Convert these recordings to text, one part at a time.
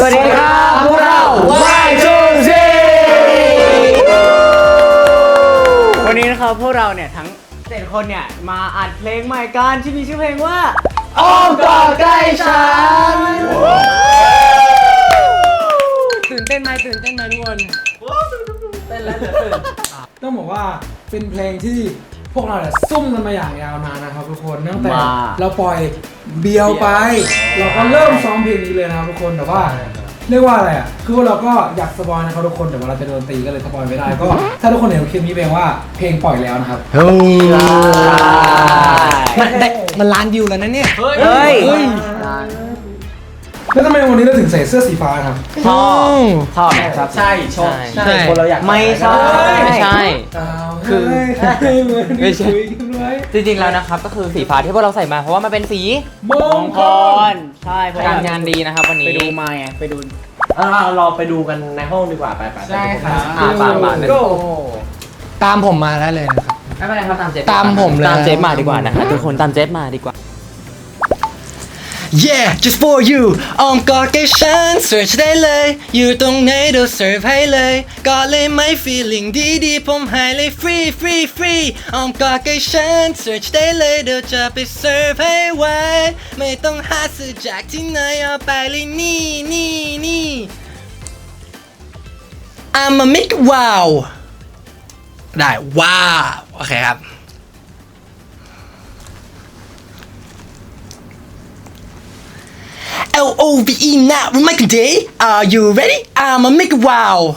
สวัสดีครับพวกเรา Y2 Z วันนี้นะครับพวกเราเนี่ยทั้งเจ็ดคนเนี่ยมาอัดเพลงใหม่กันที่มีชื่อเพลงว่าอ้อมกอดใกล้ฉันตื่นเต้นไหมตื่นเต้นไหมทุกคนต้องบอกว่าเป็นเพลงที่ พวกเราเนี่ยซุ่มกันมาอย่างยาวนานนะครับทุกคนตั้งแต่มา เราปล่อยเบียวไป เราก็เริ่มซ้อมเพลงนี้เลยนะครับทุกคนแต่ว่า เรียกว่าอะไรอะ คือว่าเราก็อยากสปอยนะครับทุกคน แต่ว่าเราจะโดนตีก็เลยสปอยไม่ได้ ก็ ถ้าทุกคนเห็นคลิปนี้แปลว่าเพลงปล่อยแล้วนะครับมันได้มันล้านวิวแล้วนะเนี่ย เฮ้ย แล้วทำไมวันนี้เราถึงใส่เสื้อสีฟ้าครับ ชอบชอบนะครับใช่ชอบใช่ใช่คนเราอยากไม่ใช่ไม่ใช่ คือให้เหมือนไม่ใช่คุยกันไว้จริงๆแล้วนะครับก็คือสีฟ้าที่พวกเราใส่มาเพราะว่ามันเป็นสีมมงงคคลลใช่เพราะกาว่ารงานดีนะครับวันไปนี้ดูมาไงไปดูอ่าเราไปดูกันในห้องดีกว่าไปไปใช่ครับอ่าป่าป่าโก้ตามผมมาได้เลยนะครับไม่เป็นไรครับตามเจฟตามผมเลยตามเจฟมาดีกว่านะครับทุกคนตามเจฟมาดีกว่า Yeah just for you อ้อมกอดใกล้ฉัน search ได้เลย อยู่ตรงไหนเดี๋ยว serve ให้เลยกอดเลยไหม feeling ดีดีๆผมให้เลย free free free อ้อมกอดใกล้ฉัน search ได้เลยเดี๋ยวจะไป serve ให้ไวไม่ต้องหาซื้อจากที่ไหนเอาไปเลยนี่นี่นี่ I'm a make it wow ได้ว้าวโอเคครับ L O V E now Mike Day Are you ready? I'ma make it wow.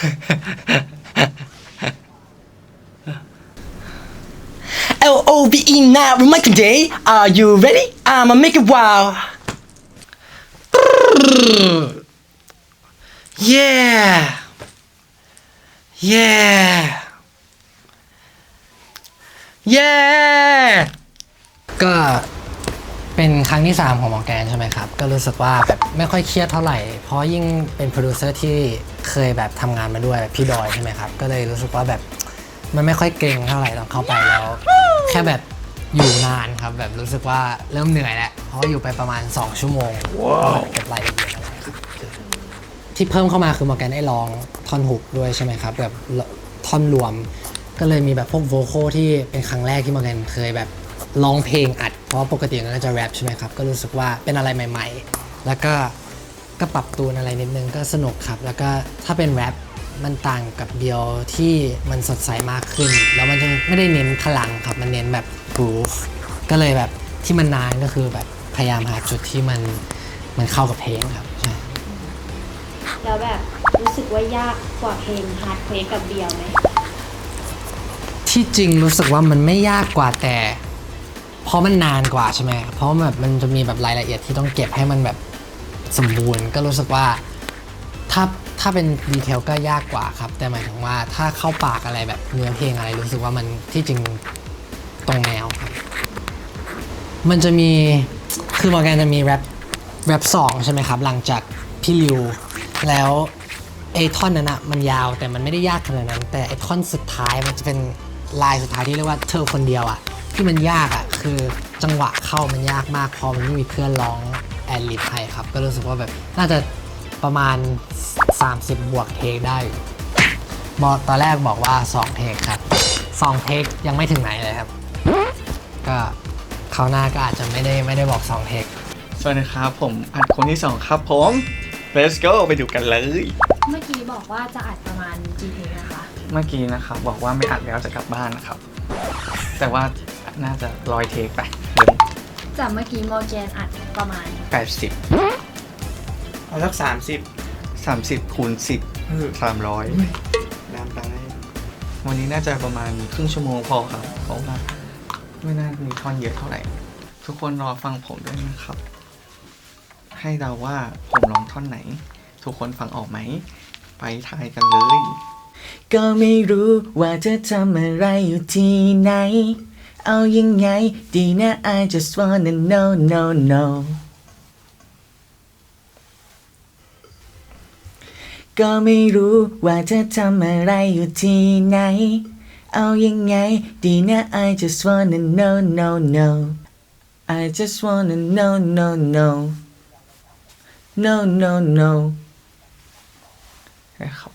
L O V E now Mike Day Are you ready? I'ma make it wow. Yeah. Yeah. Yeah. ก็ เป็นครั้งที่ 3 ของมอแกนใช่ไหมครับ ก็รู้สึกว่าแบบไม่ค่อยเครียดเท่าไหร่ เพราะยิ่งเป็นโปรดิวเซอร์ที่เคยแบบทำงานมาด้วยแบบพี่ดอยใช่ไหมครับ ก็เลยรู้สึกว่าแบบมันไม่ค่อยเกรงเท่าไหร่ตอนเข้าไปแล้ว แค่แบบอยู่นานครับ แบบรู้สึกว่าเริ่มเหนื่อยแล้ว เพราะอยู่ไปประมาณ 2 ชั่วโมงเก็บรายละเอียดอะไรครับที่เพิ่มเข้ามาคือมอแกนได้ร้องท่อนฮุกด้วยใช่ไหมครับแบบท่อนรวมก็เลยมีแบบพวกโวคอลที่เป็นครั้งแรกที่มอแกนเคยแบบร้องเพลงอัด เพราะว่าปกติมันก็จะแรปใช่ไหมครับ ก็รู้สึกว่าเป็นอะไรใหม่ ๆ แล้วก็ก็ปรับตูนอะไรนิดนึงก็สนุกครับ แล้วก็ถ้าเป็นแรปมันต่างกับเบียวที่มันสดใสมากขึ้น แล้วมันจะไม่ได้เน้นพลังครับ มันเน้นแบบกรูฟก็เลยแบบที่มันนานก็คือแบบพยายามหาจุดที่มันมันเข้ากับเพลงครับใช่แล้วแบบรู้สึกว่ายากกว่าเพลงฮาร์ดเพลกับเบียวไหมที่จริงรู้สึกว่ามันไม่ยากกว่าแต่ เพราะมันนานกว่าใช่ไหมเพราะแบบมันจะมีแบบรายละเอียดที่ต้องเก็บให้มันแบบสมบูรณ์ ก็รู้สึกว่าถ้าถ้าเป็นดีเทลก็ยากกว่าครับ แต่หมายถึงว่าถ้าเข้าปากอะไรแบบเนื้อเพลงอะไรรู้สึกว่ามันที่จริงตรงแนวครับ มันจะมีคือมอร์แกนจะมีแรปแรปสองใช่ไหมครับ หลังจากพี่ริว แล้วไอ้ท่อนนั้นอะมันยาวแต่มันไม่ได้ยากขนาดนั้น แต่ไอ้ท่อนสุดท้ายมันจะเป็นลายสุดท้ายที่เรียกว่าเธอคนเดียวอะ ที่มันยากอะคือจังหวะเข้ามันยากมากเพอมันไม่มีเพื่อนร้องแอดลิบให้ครับ ก็รู้สึกว่าแบบน่าจะประมาณ 30 บวกเทคได้อยู่บอกตอนแรกบอกว่า 2 เทคครับ2เทคยังไม่ถึงไหนเลยครับ ก็คราวหน้าก็อาจจะไม่ได้ไม่ได้บอก 2 เทคสวัสดีครับ ผมอัดคนที่สองครับผม Let's go ไปดูกันเลย เมื่อกี้บอกว่าจะอัดประมาณกี่เพลงนะคะ เมื่อกี้นะครับบอกว่าไม่อัดแล้วจะกลับบ้านนะครับ แต่ว่า น่าจะร้อยเทคไปเดิมจากเมื่อกี้มอร์แกนอัดประมาณ แปดสิบเอาสักสามสิบสามสิบคูณสิบสามร้อยน้ำตาลวันนี้น่าจะประมาณครึ่งชั่วโมงพอครับ เพราะว่าไม่น่ามีท่อนเยอะเท่าไหร่ ทุกคนรอฟังผมด้วยนะครับ ให้เดาว่าผมร้องท่อนไหน ทุกคนฟังออกไหม ไปทายกันเลย ก็ไม่รู้ว่าจะทำอะไรอยู่ที่ไหน เอายังไง ดีนะ I just wanna know no no ก็ไม่รู้ว่าจะทำอะไรอยู่ที่ไหน เอายังไง ดีนะ I just wanna know no no I just wanna know no no no no no นะครับ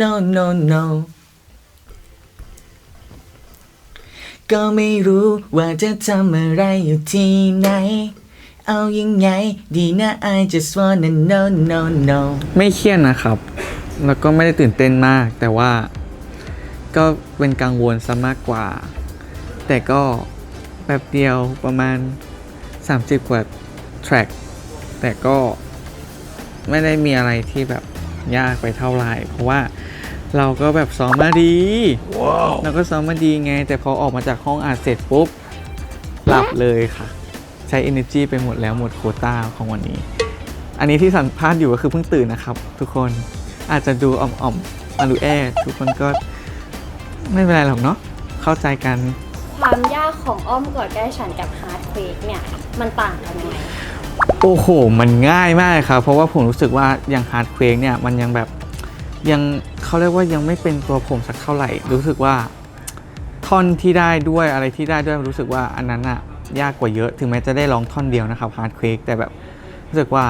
no no no ก็ไม่รู้ว่าจะทำอะไรอยู่ที่ไหน เอายังไง ดีนะ I just wanna no no no ไม่เครียดนะครับ แล้วก็ไม่ได้ตื่นเต้นมาก แต่ว่า ก็เป็นกังวลซะมากกว่า แต่ก็แบบเดียวประมาณ 30 กว่า track แต่ก็ไม่ได้มีอะไรที่แบบยากไปเท่าไหร่ เพราะว่า เราก็แบบซ้อมมาดีเราก็ซ้อมมาดีไง แต่พอออกมาจากห้องอัดเสร็จปุ๊บหลับเลยค่ะ ใช้ energy ไปหมดแล้วหมดโควต้าของวันนี้ อันนี้ที่สัมภาษณ์อยู่ก็คือเพิ่งตื่นนะครับ ทุกคนอาจจะดูอ่อมๆมาดูแอทุกคนก็ไม่เป็นไรหรอกเนาะเข้าใจกันความยากของอ้อมกอดใกล้ฉันกับฮาร์ดเควกเนี่ย มันต่างกันยังไงโอ้โห มันง่ายมากครับ เพราะว่าผมรู้สึกว่าอย่างฮาร์ดเควกเนี่ย มันยังแบบ ยังเขาเรียกว่ายังไม่เป็นตัวผมสักเท่าไหร่ รู้สึกว่าท่อนที่ได้ด้วยอะไรที่ได้ด้วยรู้สึกว่าอันนั้นอะยากกว่าเยอะ ถึงแม้จะได้ร้องท่อนเดียวนะครับฮาร์ดเควกแต่แบบรู้สึกว่า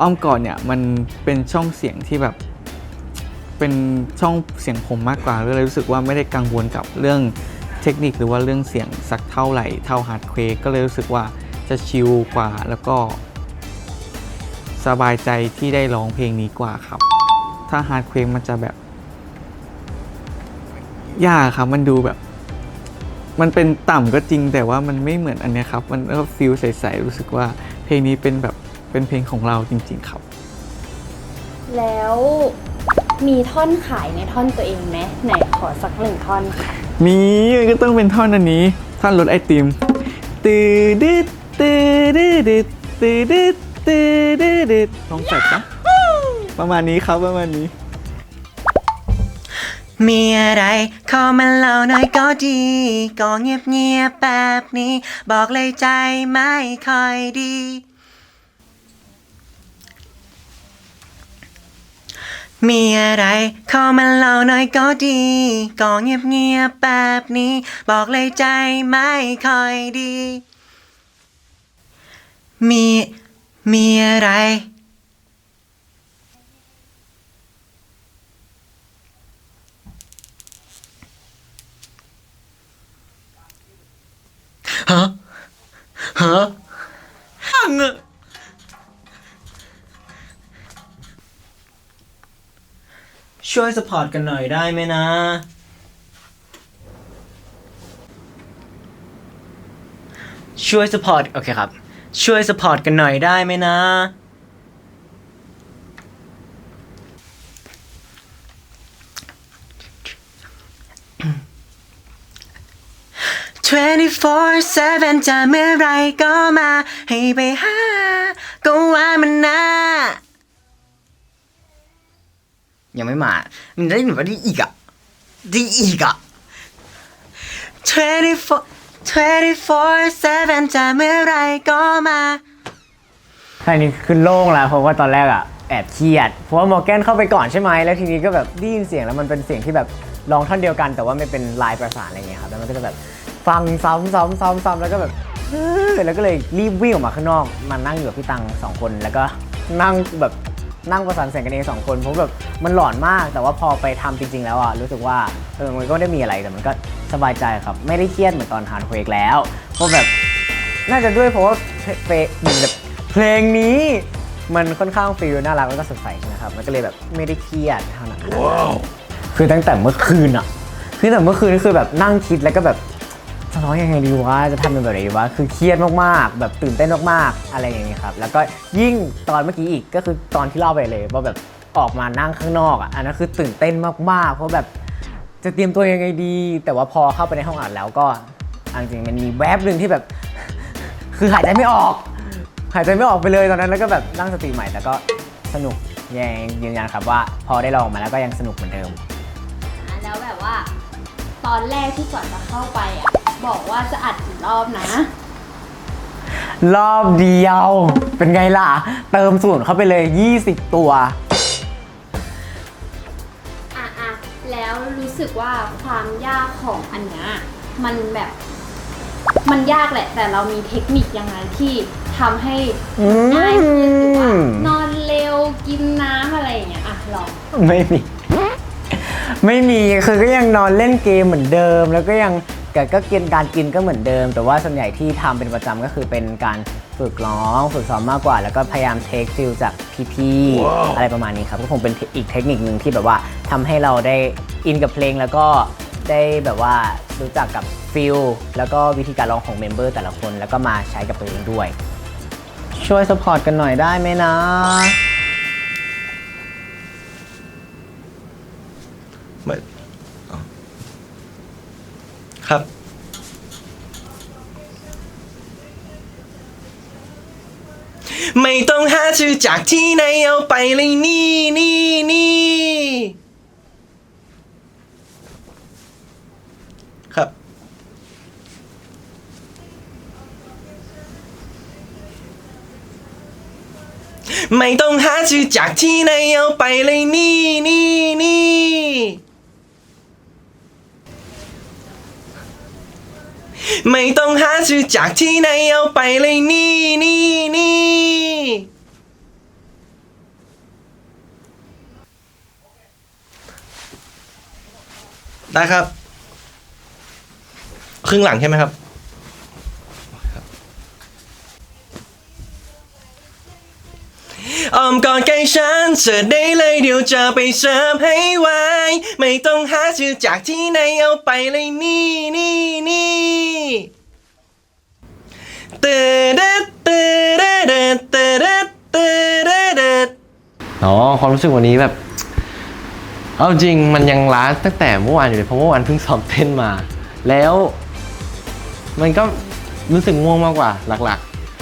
อ้อมกอดเนี่ยมันเป็นช่องเสียงที่แบบ เป็นช่องเสียงผมมากกว่าเลยรู้สึกว่าไม่ได้กังวลกับเรื่องเทคนิคหรือว่าเรื่องเสียงสักเท่าไหร่เท่าฮาร์ดเควกก็เลยรู้สึกว่าจะชิลกว่าแล้วก็ สบายใจที่ได้ร้องเพลงนี้กว่าครับ ถ้าฮาร์ดเควกมันจะแบบ ยากครับ มันดูแบบ มันเป็นต่ำก็จริงแต่ว่ามันไม่เหมือนอันเนี้ยครับ มันก็ฟิลใสๆรู้สึกว่าเพลงนี้เป็นแบบเป็นเพลงของเราจริง ๆ ครับ แล้วมีท่อนขายในท่อนตัวเองไหมไหนขอสักหนึ่งท่อนค่ะมีมันก็ต้องเป็นท่อนอันนี้ ท่อนรถไอติมตืดดิดตืดดิดตืดดิดตืดดิดตืดลองแฟดปะ ประมาณนี้ครับประมาณนี้ มีอะไรขอมาเล่าหน่อยก็ดี ก็เงียบเงียบๆแบบนี้ บอกเลยใจไม่ค่อยดี มีอะไรขอมาเล่าหน่อยก็ดี ก็เงียบเงียบๆแบบนี้ บอกเลยใจไม่ค่อยดี มี มีอะไร ฮะฮะฮังอะช่วยสปอร์ตกันหน่อยได้ไหมนะ ช่วยสปอร์ตโอเคครับ ช่วยสปอร์ตกันหน่อยได้ไหมนะ 24/7 จะเมื่อไรก็มา ให้ไปหา ก็ว่ามันน่ายังไม่มา มันได้หนูว่าได้อีกอะได้อีกอะ24 24/7 จะเมื่อไรก็มาท่านี้คือโล่งแล้วเพราะว่าตอนแรกอะแอบเครียด เพราะว่ามอร์แกนเข้าไปก่อนใช่ไหมแล้วทีนี้ก็แบบได้ยินเสียงแล้วมันเป็นเสียงที่แบบร้องท่อนเดียวกัน แต่ว่าไม่เป็นลายประสานอะไรเงี้ยครับแล้วมันก็จะแบบ ฟังซ้ำซ้ำซ้ำซ้ำแล้วก็แบบเฮ้ยแล้วก็เลยรีบวิ่งออกมาข้างนอกมานั่งอยู่กับพี่ตังสองคนแล้วก็นั่งแบบนั่งประสานเสียงกันเองสองคนเพราะแบบมันหลอนมาก แต่ว่าพอไปทำจริง ๆ แล้วอะรู้สึกว่าเออมันก็ไม่ได้มีอะไรแต่มันก็สบายใจครับ ไม่ได้เครียดเหมือนตอนฮาร์ดเควกแล้วเพราะแบบน่าจะด้วยเพราะว่าเพลงเหมือนแบบเพลงนี้มันค่อนข้างฟีลน่ารักแล้วก็สดใสใช่ไหมครับมันก็เลยแบบไม่ได้เครียดเท่านั้นคือตั้งแต่เมื่อคืนอะคือแต่เมื่อคืนนี่คือแบบนั่งคิดแล้วก็แบบ จะร้องยังไงดีวะ จะทำเป็นแบบไหนดีวะ คือเครียดมากๆ แบบตื่นเต้นมากๆ อะไรอย่างเงี้ยครับ แล้วก็ยิ่งตอนเมื่อกี้อีกก็คือตอนที่เล่าไปเลยว่าแบบออกมานั่งข้างนอกอะ อันนั้นคือตื่นเต้นมากๆ เพราะแบบจะเตรียมตัวยังไงดี แต่ว่าพอเข้าไปในห้องอัดแล้วก็อจริงๆมันมีแวบหนึ่งที่แบบ คือหายใจไม่ออก หายใจไม่ออกไปเลยตอนนั้นแล้วก็แบบนั่งสติใหม่แต่ก็สนุกยังยืนยันครับว่า พอได้ลองมาแล้วก็ยังสนุกเหมือนเดิม แล้วแบบว่า ตอนแรกที่ก่อนจะเข้าไปอะ บอกว่าจะอัดกี่รอบนะ รอบเดียว เป็นไงล่ะ เติมส่วนเข้าไปเลย 20 ตัว อะอะแล้วรู้สึกว่าความยากของอันเนี้ยมันแบบมันยากแหละ แต่เรามีเทคนิคยังไงที่ทำให้ง่ายขึ้นหรือว่านอนเร็วกินน้ำอะไรอย่างเงี้ยอะลอง ไม่มี ไม่มีคือก็ยังนอนเล่นเกมเหมือนเดิม แล้วก็ยัง แต่ก็กินการกินก็เหมือนเดิม แต่ว่าส่วนใหญ่ที่ทำเป็นประจำก็คือเป็นการฝึกร้อง ฝึกซ้อมมากกว่า แล้วก็พยายามเทคฟิลจากพี่ๆอะไรประมาณนี้ครับก็คงเป็นอีกเทคนิคหนึ่งที่แบบว่าทำให้เราได้อินกับเพลงแล้วก็ได้แบบว่ารู้จักกับฟิลแล้วก็วิธีการร้องของเมมเบอร์แต่ละคน แล้วก็มาใช้กับตัวเองด้วย ช่วยสปอร์ตกันหน่อยได้ไหมนะ ครับ ไม่ต้องหาชื่อจากที่ไหนเอาไปเลยนี่นี่นี่ครับ ไม่ต้องหาชื่อจากที่ไหนเอาไปเลยนี่นี่นี่ ไม่ต้องหาซื้อจากที่ไหนเอาไปเลยนี่นี่นี่ได้ครับ ครึ่งหลังใช่ไหมครับ อ้อมกอนใกล้ฉันเสิร์ชได้เลยเดี๋ยวจะไปเสิร์ฟให้ไวไม่ต้องหาชื่อจากที่ไหนเอาไปเลยนี่นี่นี่เตเดเตเดเดเตเดเตเดเดอ๋อความรู้สึกวันนี้แบบ เอาจริงมันยังล้าตั้งแต่เมื่อวานอยู่เลยเพราะเมื่อวานเพิ่งซ้อมเต้นมา แล้ว มันก็รู้สึกง่วงมากกว่าหลัก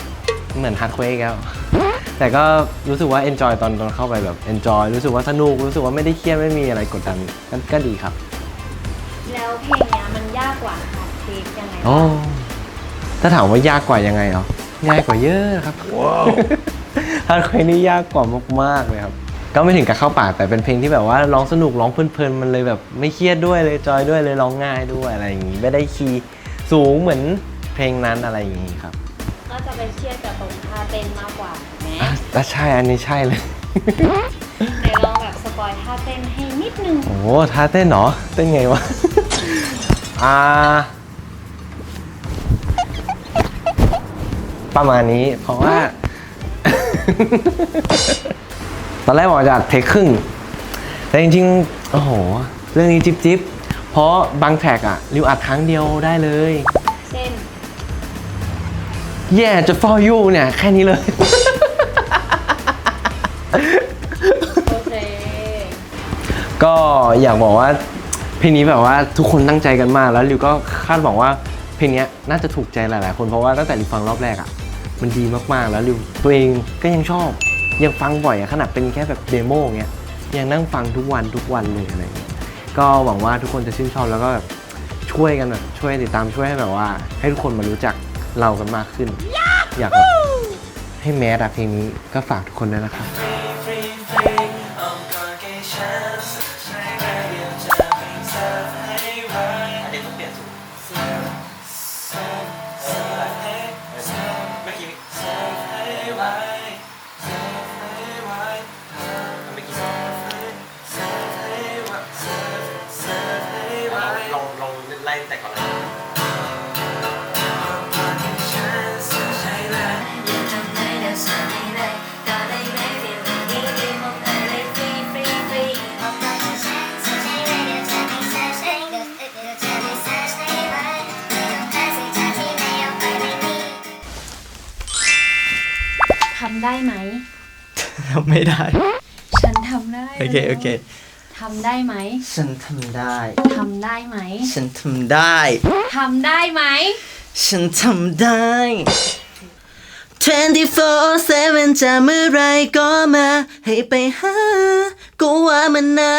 ๆ เหมือนฮาร์ดเควกแล้ว แต่ก็รู้สึกว่า enjoy ตอนตอนเข้าไปแบบ enjoy รู้สึกว่าสนุก รู้สึกว่าไม่ได้เครียดไม่มีอะไรกดดันก็ก็ดีครับ แล้วเพลงเนี้ยมันยากกว่าฮาร์ดเทคยังไงโอ้บ้างถ้าถามว่ายากกว่ายังไงเหรอง่ายกว่าเยอะครับว้าวฮาร์ดเควนี่ยากกว่ามากๆเลยครับ ก็ไม่ถึงกับเข้าปากแต่เป็นเพลงที่แบบว่าร้องสนุกร้องเพลินๆมันเลยแบบไม่เครียดด้วยเลยจอยด้วยเลยร้องง่ายด้วยอะไรอย่างงี้ ไม่ได้คีย์สูงเหมือนเพลงนั้นอะไรอย่างงี้ครับ ก็จะไปเครียดกับตรงท่า เต้นมากกว่าไหมอะแต่ใช่อันนี้ใช่เลย ไหนลองแบบสปอยท่าเต้นให้นิดนึง โอ้โหท่าเต้นเหรอ เต้นไงวะ อ่า ประมาณนี้ เพราะว่า ตอนแรกบอกจะอัดเทคครึ่ง แต่จริงๆ โอ้โห เรื่องนี้จิ๊บจิ๊บเพราะบางแท็กอะริวอัดครั้งเดียวได้เลยเช่น แย่จะ for you เนี่ย แค่นี้เลย โอเค ก็อยากบอกว่าเพลงนี้แบบว่าทุกคนตั้งใจกันมาก แล้วริวก็คาดหวังว่าเพลงเนี้ยน่าจะถูกใจหลาย ๆ คนเพราะว่าตั้งแต่ริวฟังรอบแรกอะ่ะ มันดีมาก ๆ แล้วริวตัวเองก็ยังชอบ ยังฟังบ่อยอะขนาดเป็นแค่แบบเดโมเงี้ยยังนั่งฟังทุกวันทุกวันเลยอะไรเงี้ยก็หวังว่าทุกคนจะชื่นชอบแล้วก็แบบช่วยกันแบบช่วยติดตามช่วยให้แบบว่า ให้ทุกคนมารู้จัก เรากันมากขึ้น อยากแบบให้แมสอะเพลงนี้ก็ฝากทุกคนด้วยนะครับ ทำไม่ได้ ฉันทำได้โอเค โอเค ทำได้ไหม ฉันทำได้ ทำได้ไหม ฉันทำได้ ทำได้ไหม ฉันทำได้ 24/7จะเมื่อไรก็มา ให้ไปหา ก็ว่ามันนะ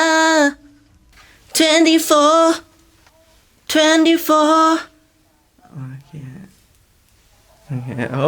24 24โอเคโอเคโอ้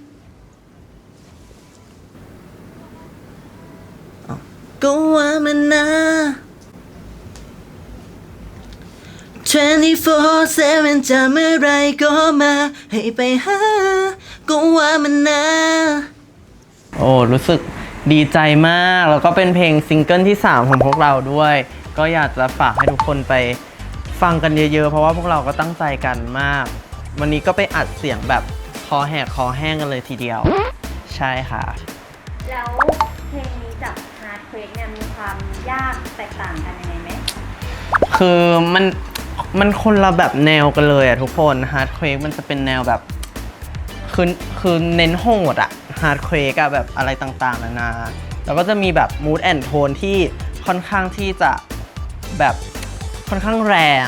ก็ว่ามันนะ24 7จะเมื่อไรก็มา ให้ไปหาก็ว่ามันนะโอ้รู้สึกดีใจมาก แล้วก็เป็นเพลงซิงเกิลที่ 3 ของพวกเราด้วย ก็อยากจะฝากให้ทุกคนไปฟังกันเยอะๆ เพราะว่าพวกเราก็ตั้งใจกันมาก วันนี้ก็ไปอัดเสียงแบบคอแหกคอแห้งกันเลยทีเดียว ใช่ค่ะ แล้ว ยากแตกต่างกันยังไงไหมคือมันมันคนละแบบแนวกันเลยอะทุกคนฮาร์ดเควกมันจะเป็นแนวแบบคือคือเน้นโหดอะฮาร์ดเควกอะแบบอะไรต่างๆนานาแล้วก็จะมีแบบมูดแอนโทนที่ค่อนข้างที่จะแบบค่อนข้างแรง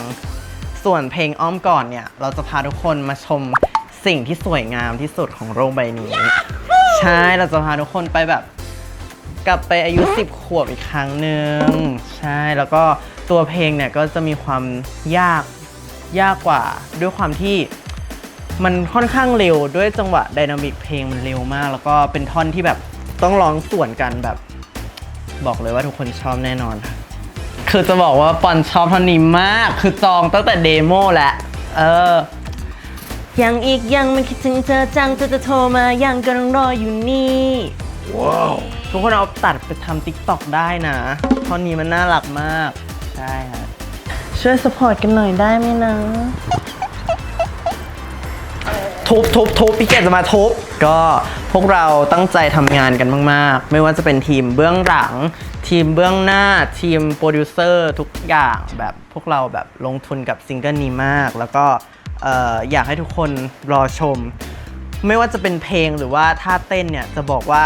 ส่วนเพลงอ้อมก่อนเนี่ย เราจะพาทุกคนมาชมสิ่งที่สวยงามที่สุดของโลกใบนี้ ใช่ เราจะพาทุกคนไปแบบ กลับไปอายุ 10 ขวบอีกครั้งหนึ่งใช่แล้วก็ตัวเพลงเนี่ยก็จะมีความยากยากกว่า ด้วยความที่มันค่อนข้างเร็วด้วยจังหวะไดนามิกเพลงมันเร็วมาก แล้วก็เป็นท่อนที่แบบต้องร้องส่วนกันแบบ บอกเลยว่าทุกคนชอบแน่นอนค่ะคือจะบอกว่าปอนชอบท่อนนี้มาก คือจองตั้งแต่เดโมแหละเออยังอีกยังไม่คิดถึงเธอจังเธอจะโทรมายังกำลังรออยู่นี่ ทุกคนเอาตัดไปทำติ๊กต็อกได้นะท่อนนี้มันน่ารักมากใช่ค่ะช่วยสปอร์ตกันหน่อยได้ไหมนะทุบทุบทุบพี่เกดจะมาทุบก็พวกเราตั้งใจทำงานกันมาก ๆ ไม่ว่าจะเป็นทีมเบื้องหลัง ทีมเบื้องหน้าทีมโปรดิวเซอร์ทุกอย่างแบบพวกเราแบบลงทุนกับซิงเกิลนี้มาก แล้วก็เอ่อยากให้ทุกคนรอชม ไม่ว่าจะเป็นเพลงหรือว่าท่าเต้นเนี่ยจะบอกว่า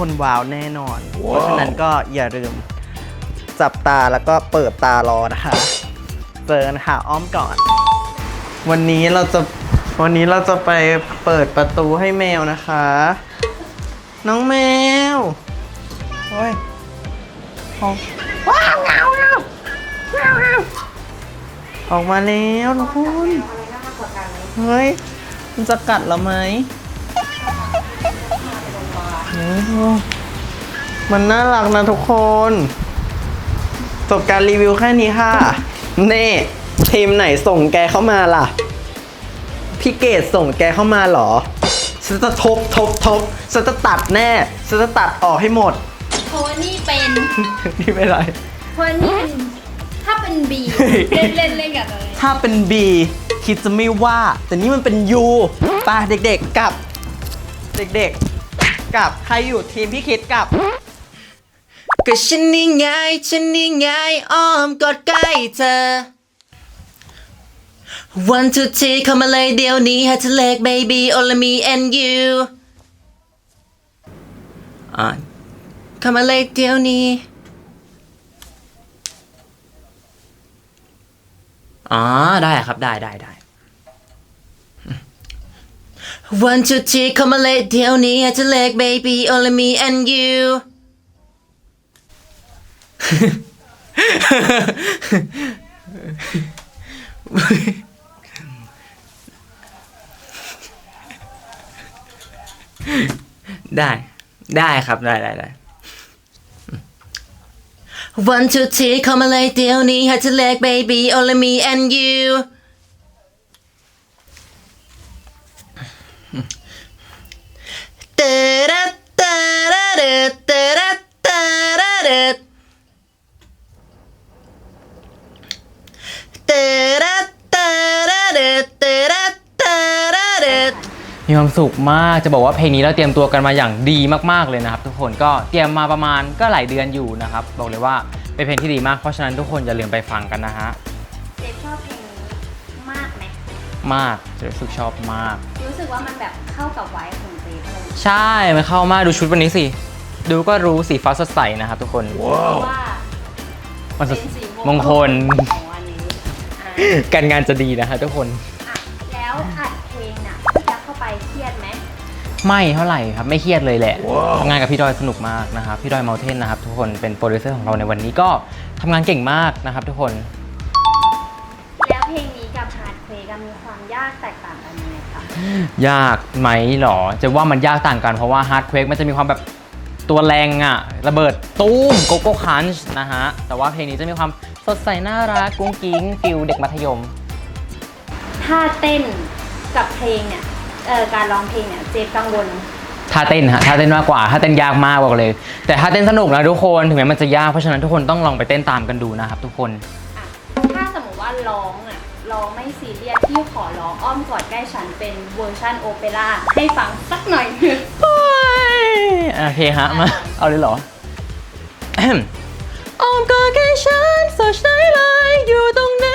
คนว้าวแน่นอน เพราะฉะนั้นก็อย่าลืมจับตาแล้วก็เปิดตารอนะคะ เจอกันค่ะอ้อมก่อน วันนี้เราจะวันนี้เราจะไปเปิดประตูให้แมวนะคะ น้องแมวโอ้ยออกว้าวเงาเงาเงาเงาออกมาแล้วทุกคน เฮ้ย มันจะกัดเราไหมโอ้โห มันน่ารักนะทุกคนจบการรีวิวแค่นี้ค่ะ เน่ทีมไหนส่งแกเข้ามาล่ะ พี่เกดส่งแกเข้ามาเหรอฉันจะทบทบทบฉันจะตัดแน่ฉันจะตัดออกให้หมดเพราะว่านี่เป็นนี่ไม่ไรเพราะว่านี่เป็นถ้าเป็นบีเล่นเล่นเล่นกับอะไรถ้าเป็น B คิดจะไม่ว่า แต่นี่มันเป็น U ป่ะเด็กๆกลับ เด็กๆ กับใครอยู่ทีมพี่คิดกับ ก็ฉันนี่ไงฉันนี่ไงอ้อมกอดใกล้เธอ One two three เข้ามาเลยเดี๋ยวนี้ให้เธอเล็ก baby only me and you อ่าเข้ามาเลยเดี๋ยวนี้อ๋อได้ครับได้ได้ได้ One two three เข้ามาเลยเดี๋ยวนี้ให้เธอเล็ก baby only me and you ได้ได้ครับได้ได้ได้ One two three เข้ามาเลยเดี๋ยวนี้ให้เธอเล็ก baby only me and you เตระเตระเดเตระเตระเดเตระเตระเดเตระเตระเด มีความสุขมากจะบอกว่าเพลงนี้เราเตรียมตัวกันมาอย่างดีมากๆเลยนะครับทุกคนก็เตรียมมาประมาณก็หลายเดือนอยู่นะครับบอกเลยว่าเป็นเพลงที่ดีมากเพราะฉะนั้นทุกคนอย่าลืมไปฟังกันนะฮะเจฟชอบเพลงนี้มากไหมมากจะรู้สึกชอบมาก รู้สึกว่ามันแบบเข้ากับไวท์ของเจฟอะไรอย่างเงี้ยใช่มันเข้ามากดูชุดวันนี้สิดูก็รู้สีฟ้าสดใสนะครับทุกคนเพราะว่ามันสดเป็นสีมงคลของวันนี้อะการงานจะดีนะครับทุกคน ไปเครียดไหมไม่เท่าไหร่ครับไม่เครียดเลยแหละทำงานกับพี่ดอยสนุกมากนะครับพี่ดอยเมลเทนนะครับทุกคนเป็นโปรดิวเซอร์ของเราในวันนี้ก็ทำงานเก่งมากนะครับทุกคนแล้วเพลงนี้กับฮาร์ดเควกมีความยากแตกต่างกันยังไงคะยากไหมหรอ จะว่ามันยากต่างกันเพราะว่า Hard Quake มันจะมีความแบบตัวแรงอะระเบิดตูมโกโก้คันช์นะฮะแต่ว่าเพลงนี้จะมีความสดใสน่ารักกุ้งกิ้งฟิลเด็กมัธยมถ้าเต้นกับเพลงเนี่ยเออการร้องเพลงเนี่ยเจฟกังวล ท่าเต้นฮะท่าเต้นมากกว่าท่าเต้นยากมากบอกเลย แต่ท่าเต้นสนุกนะทุกคนถึงแม้มันจะยากเพราะฉะนั้นทุกคนต้องลองไปเต้นตามกันดูนะครับทุกคน อะถ้าสมมติว่าร้องอะร้องไม่ซีเรียสที่ขอร้องอ้อมกอดใกล้ฉันเป็นเวอร์ชันโอเปร่าให้ฟังสักหน่อยหนึ่งโอเคฮะมา เอาเลยเหรอออมกอดใกล้ฉันสดใสเลยอยู่ตรงไหน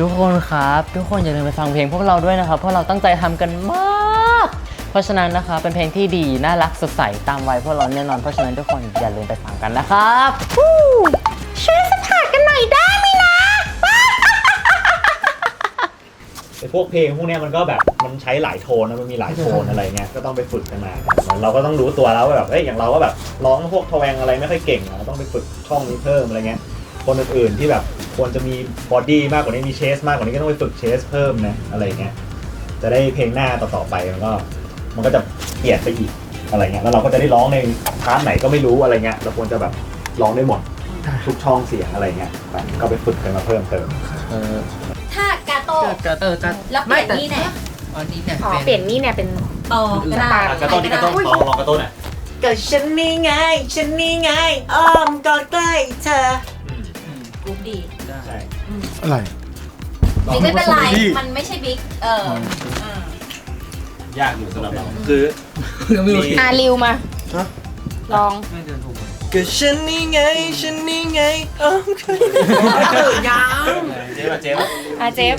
ทุกคนครับ ทุกคนอย่าลืมไปฟังเพลงพวกเราด้วยนะครับเพราะเราตั้งใจทำกันมาก เพราะฉะนั้นนะคะเป็นเพลงที่ดีน่ารักสดใสตามวัยพวกเราแน่นอนเพราะฉะนั้นทุกคนอย่าลืมไปฟังกันนะครับช่วยสปอร์ตกันหน่อยได้ไหมนะ ไอ้พวกเพลงพวกเนี้ยมันก็แบบมันใช้หลายโทนนะมันมีหลายโทนอะไรเงี้ยก็ต้องไปฝึกกันมาเหมือนเราก็ต้องรู้ตัวแล้วว่าแบบเอ้ยอย่างเราก็แบบร้องพวกทแวงอะไรไม่ค่อยเก่งเราต้องไปฝึกช่องนี้เพิ่มอะไรเงี้ย คนอื่นๆที่แบบควรจะมีบอดี้มากกว่านี้มีเชสมากกว่านี้ก็ต้องไปฝึกเชสเพิ่มนะอะไรเงี้ยจะได้เพลงหน้าต่อๆไปมันก็มันก็จะเปลี่ยนไปอีกอะไรเงี้ยแล้วเราก็จะได้ร้องในพาร์ทไหนก็ไม่รู้อะไรเงี้ยเราควรจะแบบร้องได้หมดทุกช่องเสียงอะไรเงี้ยแบบก็ไปฝึกกันมาเพิ่มเติมถ้ากาโต้เออกันแล้วเปลี่ยนนี่แน่อันนี้เนี่ยอ๋อเปลี่ยนนี่เนี่ยเป็นต่อก็ได้กระต้นที่กระต้นลองลองกระต้นหน่อยก็ฉันนี่ไง ฉันนี่ไง อ้อมกอดใกล้เธอ กรุ๊ปดีใช่อะไร บิ๊กไม่เป็นไรมันไม่ใช่บิ๊กเออเออยากอยู่สำหรับเราคือยังไม่รู้อาริวมาลอง ก็ฉันนี่ไง ฉันนี่ไงอ้อมกอดยาวเจ๊ป่ะเจ๊ป่ะอาเจฟ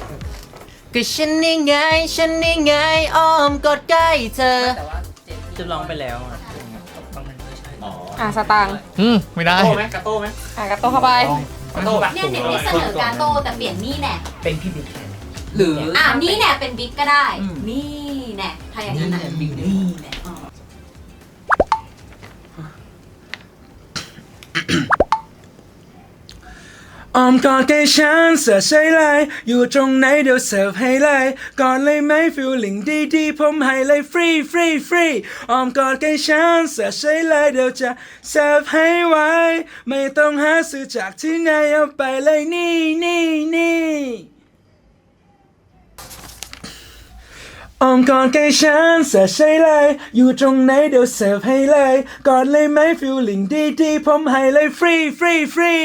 ก็ฉันนี่ไง ฉันนี่ไงอ้อมกอดใกล้เธอ จะร้องไปแล้วอะอะสตางค์อืมไม่ได้ โต้ไหมกระโต้ไหมอะกระโตเข้าไปกระ โต้ป่ะเนี่ยเด็กนี่เสนอกาโต้แต่เปลี่ยนนี่แน่เป็นพี่บิ๊กหรืออะนี่แน่เป็นบิ๊กก็ได้ นี่แน่ถ้าอย่างนั้นนะนี่ อ้อมกอดใกล้ฉันเสือใช่เลยอยู่ตรงไหนเดี๋ยวเสิร์ฟให้เลยกอนเลยไหมฟิลลิ่งดีดีๆผมให้เลยฟรีฟรีฟรีอ้อมกอดใกล้ฉันเสือใช่เลยเดี๋ยวจะเสิร์ฟให้ไวไม่ต้องหาซื้อจากที่ไหนเอาไปเลยนี่นี่นี่อ้อมกอดใกล้ฉันเสือใช่เลยอยู่ตรงไหนเดี๋ยวเสิร์ฟให้เลยกอนเลยไหมฟิลลิ่งดีดีๆผมให้เลยฟรีฟรีฟรี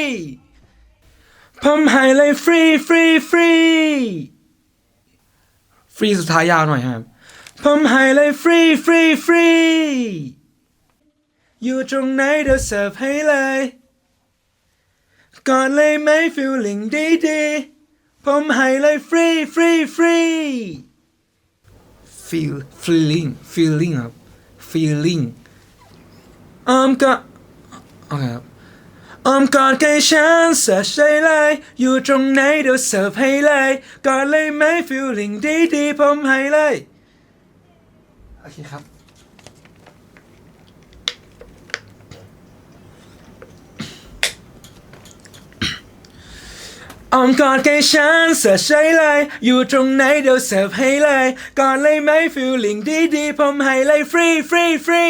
ผมให้เลยฟรีฟรีฟรีฟรีสุดท้ายยาวหน่อยครับผมให้เลยฟรีฟรีฟรีอยู่ตรงไหนเดี๋ยวเสิร์ฟให้เลยก่อนเลยไหมฟิลลิ่งดีดีๆผมให้เลยฟรีฟรีฟรี feel feeling feeling ครับ feeling ออมก็โอเคครับ อ้อมกอดใกล้ฉันเสิร์ชได้เลยอยู่ตรงไหนเดี๋ยวเสิร์ฟให้เลยกอดเลยไหมฟิลลิ่งดีดีๆผมให้เลย โอเคครับ อ้อมกอดใกล้ฉันเสิร์ชได้เลยอยู่ตรงไหนเดี๋ยวเสิร์ฟให้เลยกอดเลยไหมฟิลลิ่งดีดีๆผมให้เลยฟรีฟรีฟรี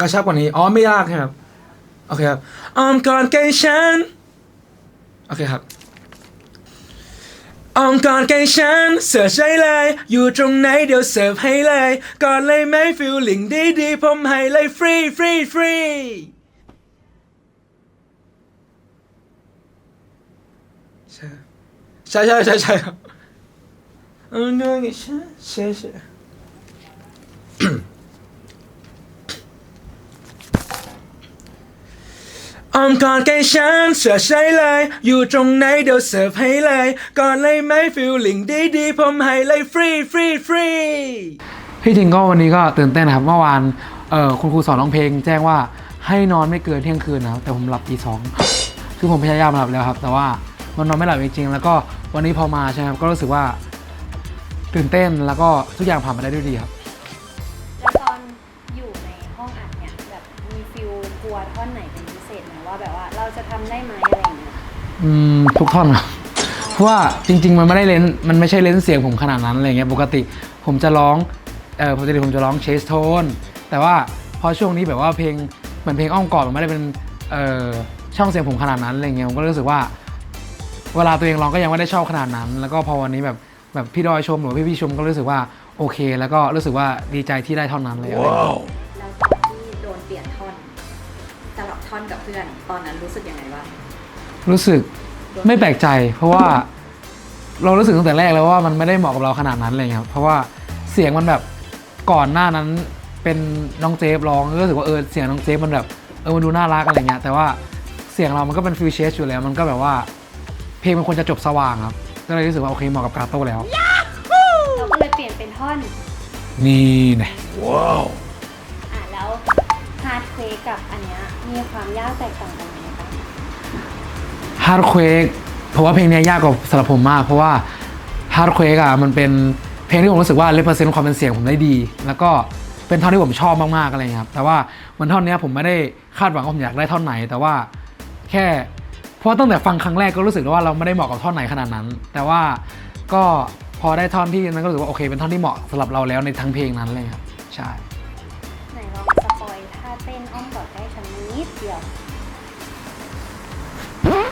กระชับกว่านี้ อ๋อ ไม่ยากครับ โอเคครับอ้อมกอดใกล้ฉัน โอเคครับอ้อมกอดใกล้ฉัน เสิร์ชได้เลย อยู่ตรงไหนเดี๋ยวเสิร์ฟให้เลยกอดเลยไหมฟิลลิ่งดีดีๆผมให้เลยฟรีฟรีฟรีใช่ใช่ใช่ใช่ใช่ครับอ้อมกอดใกล้ฉันใช่ใช่ อ้อมกอดใกล้ฉันเสือใช่เลย อยู่ตรงไหนเดี๋ยวเสิร์ฟให้เลยก่อนเลยไหมฟิลลิ่งดีดีๆผมให้เลยฟรีฟรีฟรีพี่ทิงก็วันนี้ก็ตื่นเต้นนะครับเมื่อวานเออคุณครูสอนร้องเพลง แจ้งว่าให้นอนไม่เกินเที่ยงคืนนะครับแต่ผมหลับตีสองคือผมพยายามหลับแล้วครับ แต่ว่ามันนอนไม่หลับจริงๆแล้วก็วันนี้พอมาใช่ไหมครับก็รู้สึกว่า ตื่นเต้นแล้วก็ทุกอย่างผ่านไปได้ด้วยดีครับ แล้วตอนอยู่ในห้องอัดเนี่ยแบบมีฟิลกลัวท่อนไหนเป็นพิเศษไหม ว่าแบบว่าเราจะทำได้ไหมอะไรอย่างเงี้ยอืมทุกท่อนครับเพราะว่าจริง ๆ มันไม่ได้เลนส์มันไม่ใช่เลนส์เสียงผมขนาดนั้นอะไรเงี้ยปกติผมจะร้องเออปกติผมจะร้องเชสโทนแต่ว่าพอช่วงนี้แบบว่าเพลงเหมือนเพลงอ้อมกอดมันไม่ได้เป็นเออช่องเสียงผมขนาดนั้นอะไรเงี้ยผมก็รู้สึกว่า เวลาตัวเองร้องก็ยังไม่ได้ชอบขนาดนั้น แล้วก็พอวันนี้แบบแบบพี่ดอยชมหรือว่าพี่พี่ๆชมก็รู้สึกว่าโอเค แล้วก็รู้สึกว่าดีใจที่ได้เท่านั้นเลยแล้วตอน อนกับเพื่อน ตอนนั้นรู้สึกยังไงบ้างรู้สึกไม่แปลกใจ เพราะว่าเรารู้สึกตั้งแต่แรกแล้วว่ามันไม่ได้เหมาะกับเราขนาดนั้นเลยครับเพราะว่าเสียงมันแบบก่อนหน้านั้นเป็นน้องเจฟร้องก็รู้สึกว่าเออเสียงน้องเจฟมันแบบเออมันดูน่ารักอะไรเงี้ยแต่ว่าเสียงเรามันก็เป็นฟิวเชสอยู่แล้วมันก็แบบว่า เพลงมันควรจะจบสว่างครับ ก็เลยรู้สึกว่าโอเคเหมาะกับกาโต้แล้วเราก็เลยเปลี่ยนเป็นท่อนนี่นะว้าว ควกับอันเนี้ยมีความยากแตกต่างกันยังไงบ้างฮาร์ดเควกเพราะว่าเพลงเนี้ยยากกว่าสำหรับผมมาก เพราะว่าฮาร์ดเควกอะมันเป็นเพลงที่ผมรู้สึกว่าเลเปอร์เซ็นต์ความเป็นเสียงผมได้ดี แล้วก็เป็นท่อนที่ผมชอบมากๆอะไรเงี้ยครับแต่ว่ามันท่อนเนี้ยผมไม่ได้คาดหวังว่าผมอยากได้ท่อนไหน แต่ว่าแค่เพราะว่าตั้งแต่ฟังครั้งแรกก็รู้สึกว่าเราไม่ได้เหมาะกับท่อนไหนขนาดนั้น แต่ว่าก็พอได้ท่อนที่นั้นก็รู้สึกว่าโอเคเป็นท่อนที่เหมาะสำหรับเราแล้วในทั้งเพลงนั้นเลยครับใช่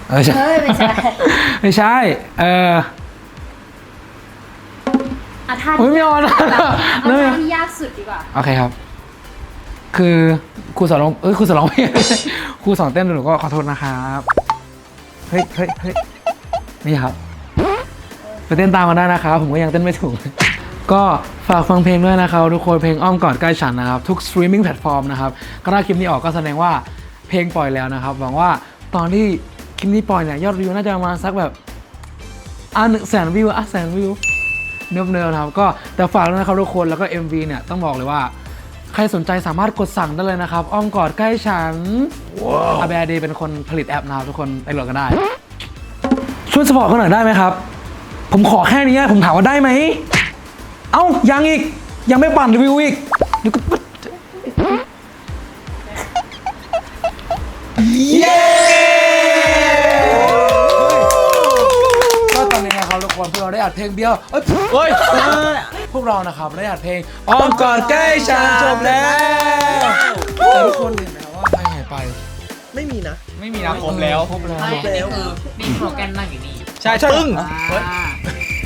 เออใช่ เฮ้ยไม่ใช่ไม่ใช่ เอออะท่าอุ๊ยไม่เอานะเอาท่าที่ยากสุดดีกว่า โอเคครับ คือครูสอนร้องเอ้ยครูสอนร้องเพลงครูสอนเต้นหนูก็ขอโทษนะครับเฮ้ยเฮ้ยเฮ้ยนี่ครับไปเต้นตามมาได้นะครับ ผมก็ยังเต้นไม่ถูก ก็ฝากฟังเพลงด้วยนะครับ ทุกคนเพลงอ้อมกอดใกล้ฉันนะครับ ทุกสตรีมมิ่งแพลตฟอร์มนะครับก็ถ้าคลิปนี้ออกก็แสดงว่าเพลงปล่อยแล้วนะครับหวังว่าตอนที่ คลิปนี้ปล่อยเนี่ยยอดวิวน่าจะประมาณสักแบบอะหนึ่งแสนวิวอะแสนวิวเนิบเนิบนะครับก็แต่ฝากด้วยนะครับทุกคนแล้วก็ MV เนี่ยต้องบอกเลยว่า ใครสนใจสามารถกดสั่งได้เลยนะครับ อ้อมกอดใกล้ฉันอาแบร์เดย์เป็นคนผลิตแอปนะครับทุกคนไปโหลดกันได้ ช่วยสปอร์ตกันหน่อยได้ไหมครับ ผมขอแค่นี้ผมถามว่าได้ไหม เอ้ายังอีกยังไม่ปั่นรีวิวอีกเดี๋ยวก็ปึ๊ดเย้ อัดเพลงเบี้ยวเอ้ยเฮ้ยพวกเรานะครับได้อัดเพลงอ้อมกอดใกล้ฉันจบแล้วแต่ทุกคนเห็นไหมว่าใครหายไป ไม่มีนะ ไม่มีนะครบแล้วครบแล้วนี่คือนี่โปรแกรมนั่งอยู่นี่ใช่ปึ้ง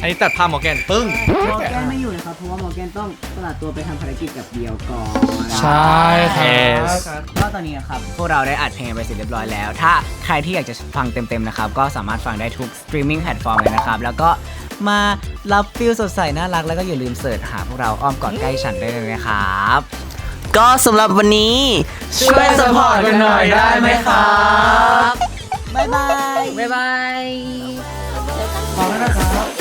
อันนี้ตัดภาพหมอแกนปึ้งมอแกนไม่อยู่นะครับเพราะว่ามอแกนต้องสละตัวไปทำภารกิจกับเดียวก่อนใช่ครับก็ตอนนี้นะครับพวกเราได้อัดเพลงไปเสร็จเรียบร้อยแล้ว ถ้าใครที่อยากจะฟังเต็มๆนะครับก็สามารถฟังได้ทุกสตรีมมิ่งแพลตฟอร์มเลยนะครับแล้วก็ มา รับฟิลสดใสน่ารักแล้วก็อย่าลืมเสิร์ชหาพวกเราอ้อมกอดใกล้ฉันได้เลยนะครับ ก็สำหรับวันนี้ช่วยสปอร์ตกันหน่อยได้ไหมครับบ๊ายบาย บ๊ายบาย ขอบคุณนะครับ